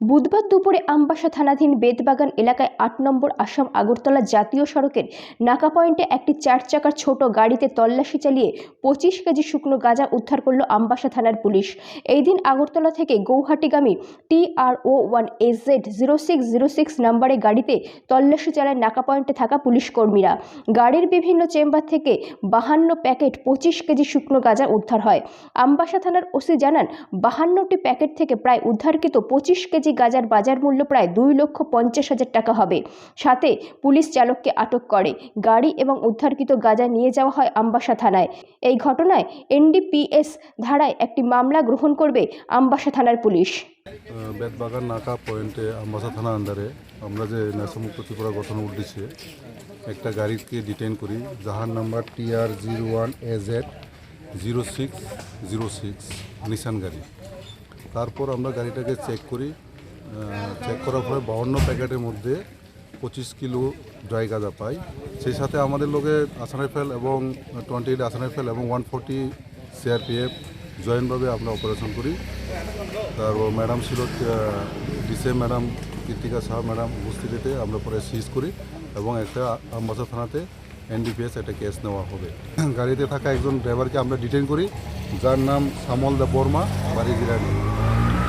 বুধবার দুপুরে আমবাসা থানাধীন বেদবাগান এলাকায় আট নম্বর আসাম আগরতলা জাতীয় সড়কের নাকা পয়েন্টে একটি চার চাকার ছোট গাড়িতে তল্লাশি চালিয়ে পঁচিশ কেজি শুকনো গাঁজা উদ্ধার করল আমবাসা থানার পুলিশ। এই দিন আগরতলা থেকে গৌহাটিগামী TR O one AZ zero six zero six নম্বরে গাড়িতে তল্লাশি চালায় নাকা পয়েন্টে থাকা পুলিশ কর্মীরা। গাড়ির বিভিন্ন চেম্বার থেকে বাহান্ন প্যাকেট পঁচিশ কেজি শুকনো গাঁজা উদ্ধার হয়। আমবাসা থানার ওসি জানান, বাহান্নটি প্যাকেট থেকে প্রায় উদ্ধারকৃত পঁচিশ কেজি গাঁজার বাজার মূল্য প্রায় দুই লক্ষ পঞ্চাশ হাজার টাকা হবে। সাথে পুলিশ চালককে আটক করে। গাড়ি এবং উদ্ধারকৃত গাঁজা নিয়ে যাওয়া হয় আমবাসা থানায়। এই ঘটনায় এনডিপিএস ধারায় একটি মামলা গ্রহণ করবে আমবাসা থানার পুলিশ। বেতবাগান নাকা পয়েন্টে আম্বাসা থানা আন্ডারে আমরা যে ন্যাশমুক্ত ত্রিপুরা গঠন উদ্দেশ্যে একটা গাড়িকে ডিটেন করি। যাহার number TR zero one AZ zero six zero six Nissan গাড়ি। তারপর আমরা গাড়িটাকে চেক করি। চেক করার পরে বাউন্ন প্যাকেটের মধ্যে পঁচিশ কিলো ড্রাই গাঁজা পাই। সেই সাথে আমাদের লোকে আসান রাইফেল এবং টোয়েন্টি এইট আসান রাইফেল এবং ওয়ান ফোর্টি সিআরপিএফ জয়েন্টভাবে আমরা অপারেশন করি। তারপর ম্যাডাম ছিল ডিসে ম্যাডাম কীর্তিকা শাহ ম্যাডাম উপস্থিতিতে আমরা পরে সিজ করি এবং একটা আমবাসা থানাতে এনডিপিএস একটা কেস নেওয়া হবে। গাড়িতে থাকা একজন ড্রাইভারকে আমরা ডিটেইন করি, যার নাম সামল দা বর্মা, বাড়ি জিরানি